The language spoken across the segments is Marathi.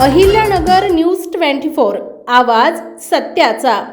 Ahilyanagar news twenty four. आवाज सत्याचा.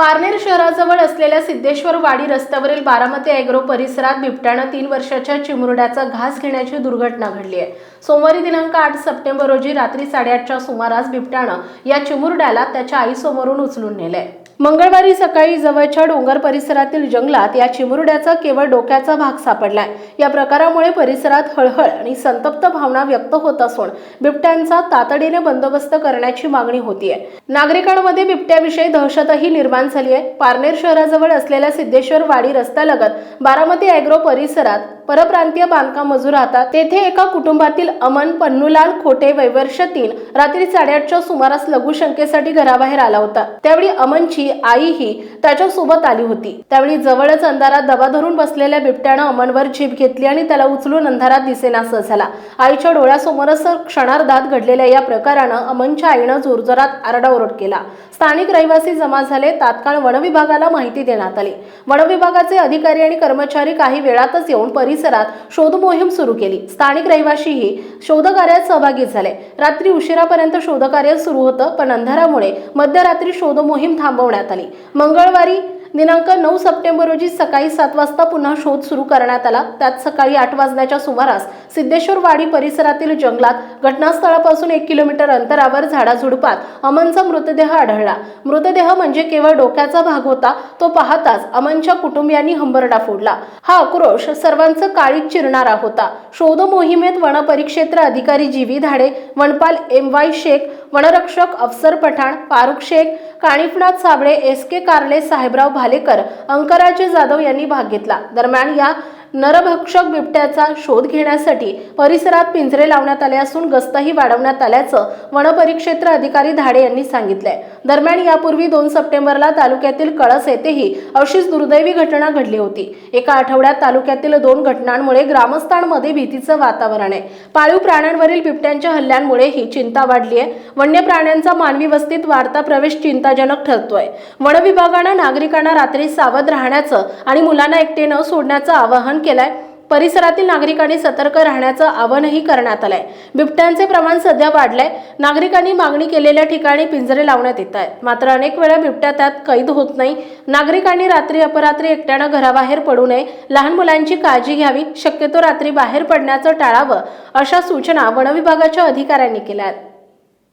पारनेर शहराजवळ असलेल्या सिद्धेश्वर वाडी रस्त्यावरील बारामती ॲग्रो परिसरात बिबट्यानं तीन वर्षाच्या चिमुरड्याचा घास घेण्याची दुर्घटना घडली आहे. सोमवारी दिनांक आठ सप्टेंबर रोजी रात्री साडेआठच्या सुमारास बिबट्यानं या चिमुरड्याला त्याच्या आईसमोरून उचलून नेलंय. मंगळवारी सकाळी जवळच्या डोंगर परिसरातील जंगलात या चिमुरड्याचा केवळ डोक्याचा भाग सापडलाय. या प्रकारामुळे परिसरात हळहळ आणि संतप्त भावना व्यक्त होत असून बिबट्यांचा तातडीने बंदोबस्त करण्याची मागणी होतीये. नागरिकांमध्ये बिबट्याविषयी दहशतही निर्माण झाली आहे. पारनेर शहराजवळ असलेल्या सिद्धेश्वर वाडी रस्त्यालगत बारामती ॲग्रो परिसरात परप्रांतीय बांधकाम मजूर राहतात तेथे एका कुटुंबातील अमन पन्नूलाल खोटे वैवर्ष तीन रात्री साडेआठच्या सुमारास लघुशंकेसाठी घराबाहेर आला होता. त्यावेळी अमनची आईही त्याच्या सोबत आली होती. त्यावेळी जवळच अंधारात दबा धरून बसलेल्या बिबट्यानं अमनवर जीभ घेतली आणि त्याला उचलून अंधारात दिसेनासं झाला. आईच्या डोळ्यासमोरच क्षणार्धात घडलेल्या या प्रकारानं अमनच्या आईनं जोरजोरात आरडाओरड केला. स्थानिक रहिवासी जमा झाले तात्काळ वनविभागाला माहिती देण्यात आली. वनविभागाचे अधिकारी आणि कर्मचारी काही वेळातच येऊन परिसरात शोध मोहीम सुरू केली. स्थानिक रहिवाशीही शोधकार्यात सहभागी झाले. रात्री उशिरापर्यंत शोधकार्य सुरू होतं पण अंधारामुळे मध्यरात्री शोध मोहीम थांबवण्यात आली. मंगळवारी दिनांक नऊ सप्टेंबर रोजी सकाळी सात वाजता पुन्हा शोध सुरू करण्यात आला. त्यात सकाळी आठ वाजण्याच्या सुमारास सिद्धेश्वरवाडी परिसरातील जंगलात घटनास्थळापासून एक किलोमीटर अंतरावर झाडाझुडपात अमनचा मृतदेह आढळला. मृतदेह म्हणजे केवळ डोक्याचा भाग होता तो पाहताच अमनच्या कुटुंबियांनी हंबरडा फोडला. हा आक्रोश सर्वांचं काळीत चिरणारा होता. शोध मोहिमेत वनपरिक्षेत्र अधिकारी जीवी धाडे वनपाल एम वाय शेख वनरक्षक अफसर पठाण फारुख शेख काणिफनाथ साबळे एस के कारले साहेबराव भालेकर अंकराजे जाधव यांनी भाग घेतला. दरम्यान या नरभक्षक बिबट्याचा शोध घेण्यासाठी परिसरात पिंजरे लावण्यात आले असून गस्तही वाढवण्यात आल्याचं वनपरिक्षेत्र अधिकारी धाडे यांनी सांगितलंय. दरम्यान यापूर्वी दोन सप्टेंबरला तालुक्यातील कळस येथेही अशीच दुर्दैवी घटना घडली होती. एका आठवड्यात तालुक्यातील दोन घटनांमुळे ग्रामस्थांमध्ये भीतीचं वातावरण आहे. पाळीव प्राण्यांवरील बिबट्यांच्या हल्ल्यांमुळे ही चिंता वाढली आहे. वन्य प्राण्यांचा मानवी वस्तीत वाढता प्रवेश चिंताजनक ठरतोय. वन विभागानं नागरिकांना रात्री सावध राहण्याचं आणि मुलांना एकटे न सोडण्याचं आवाहन केलंय. परिसरातील नागरिकांनी सतर्क राहण्याचं आवाहनही करण्यात आलंय. बिबट्यांचे प्रमाण सध्या वाढलंय. नागरिकांनी मागणी केलेल्या ठिकाणी पिंजरे लावण्यात येत आहेत. मात्र अनेक वेळा बिबट्या त्यात कैद होत नाही. नागरिकांनी रात्री अपरात्री एकट्यानं घराबाहेर पडू नये. लहान मुलांची काळजी घ्यावी. शक्यतो रात्री बाहेर पडण्याचं टाळावं अशा सूचना वनविभागाच्या अधिकाऱ्यांनी केल्या आहेत.